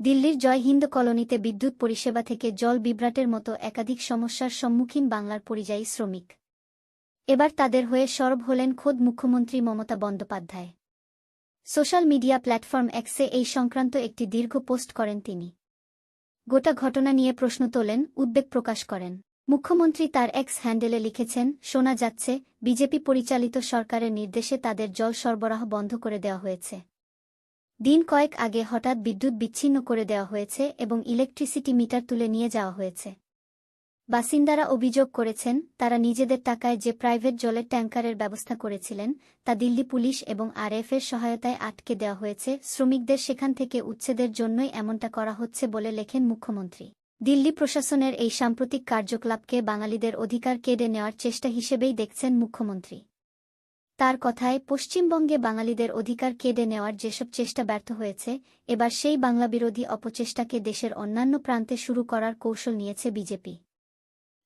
দিল্লির জয় হিন্দ কলোনিতে বিদ্যুৎ পরিষেবা থেকে জল বিভ্রাটের মতো একাধিক সমস্যার সম্মুখীন বাংলার পরিযায়ী শ্রমিক। এবার তাদের হয়ে সরব হলেন খোদ মুখ্যমন্ত্রী Mamata Bandyopadhyay. Social media platform এক্সে এই সংক্রান্ত একটি দীর্ঘ পোস্ট করেন তিনি। গোটা ঘটনা নিয়ে প্রশ্ন তোলেন, উদ্বেগ প্রকাশ করেন। মুখ্যমন্ত্রী তার এক্স হ্যান্ডেলে লিখেছেন, শোনা যাচ্ছে, বিজেপি পরিচালিত সরকারের নির্দেশে তাদের জল সরবরাহ বন্ধ করে দেওয়া হয়েছে। দিন কয়েক আগে হঠাৎ বিদ্যুৎ বিচ্ছিন্ন করে দেওয়া হয়েছে এবং ইলেকট্রিসিটি মিটার তুলে নিয়ে যাওয়া হয়েছে। বাসিন্দারা অভিযোগ করেছেন, তারা নিজেদের টাকায় যে প্রাইভেট জলের ট্যাঙ্কারের ব্যবস্থা করেছিলেন, তা দিল্লি পুলিশ এবং আরএফের সহায়তায় আটকে দেওয়া হয়েছে। শ্রমিকদের সেখান থেকে উচ্ছেদের জন্যই এমনটা করা হচ্ছে বলে লেখেন মুখ্যমন্ত্রী। দিল্লি প্রশাসনের এই সাম্প্রতিক কার্যকলাপকে বাঙালিদের অধিকার কেড়ে নেওয়ার চেষ্টা হিসেবেই দেখছেন মুখ্যমন্ত্রী। তার কথায় পশ্চিমবঙ্গে বাঙালিদের অধিকার কেড়ে নেওয়ার যেসব চেষ্টা ব্যর্থ হয়েছে, এবার সেই বাংলা বিরোধী অপচেষ্টাকে দেশের অন্যান্য প্রান্তে শুরু করার কৌশল নিয়েছে বিজেপি।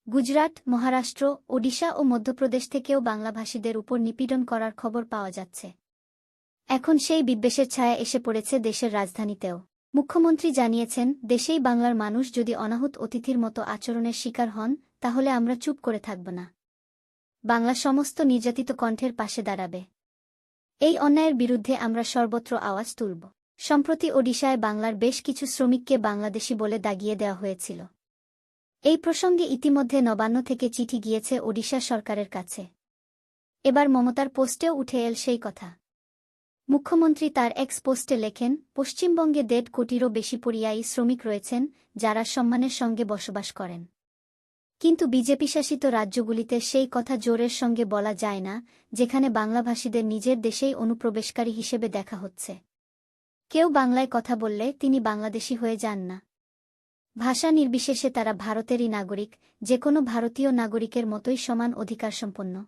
গুজরাট, মহারাষ্ট্র, ওডিশা ও মধ্যপ্রদেশ থেকেও বাংলাভাষীদের উপর নিপীড়ন করার খবর পাওয়া যাচ্ছে। এখন সেই বিদ্বেষের ছায়া এসে পড়েছে দেশের রাজধানীতেও। মুখ্যমন্ত্রী জানিয়েছেন, দেশেই বাংলার মানুষ যদি অনাহুত অতিথির মতো আচরণের শিকার হন, তাহলে আমরা চুপ করে থাকব না। বাংলা সমস্ত নির্যাতিত কণ্ঠের পাশে দাঁড়াবে। এই অন্যায়ের বিরুদ্ধে আমরা সর্বত্র আওয়াজ তুলব। সম্প্রতি ওডিশায় বাংলার বেশ কিছু শ্রমিককে বাংলাদেশি বলে দাগিয়ে দেওয়া হয়েছিল। এই প্রসঙ্গে ইতিমধ্যে নবান্ন থেকে চিঠি গিয়েছে ওডিশা সরকারের কাছে। এবার মমতার পোস্টেও উঠে এল সেই কথা। মুখ্যমন্ত্রী তার এক্স পোস্টে লেখেন, পশ্চিমবঙ্গে দেড় কোটিরও বেশি পরিযায়ী শ্রমিক রয়েছেন, যারা সম্মানের সঙ্গে বসবাস করেন। কিন্তু বিজেপি শাসিত রাজ্যগুলিতে সেই কথা জোরের সঙ্গে বলা যায় না, যেখানে বাংলাভাষীদের নিজের দেশেই অনুপ্রবেশকারী হিসেবে দেখা হচ্ছে। কেউ বাংলায় কথা বললে তিনি বাংলাদেশী হয়ে যান না। ভাষা নির্বিশেষে তারা ভারতেরই নাগরিক যে কোনো ভারতীয় নাগরিকের মতোই সমান অধিকারসম্পন্ন।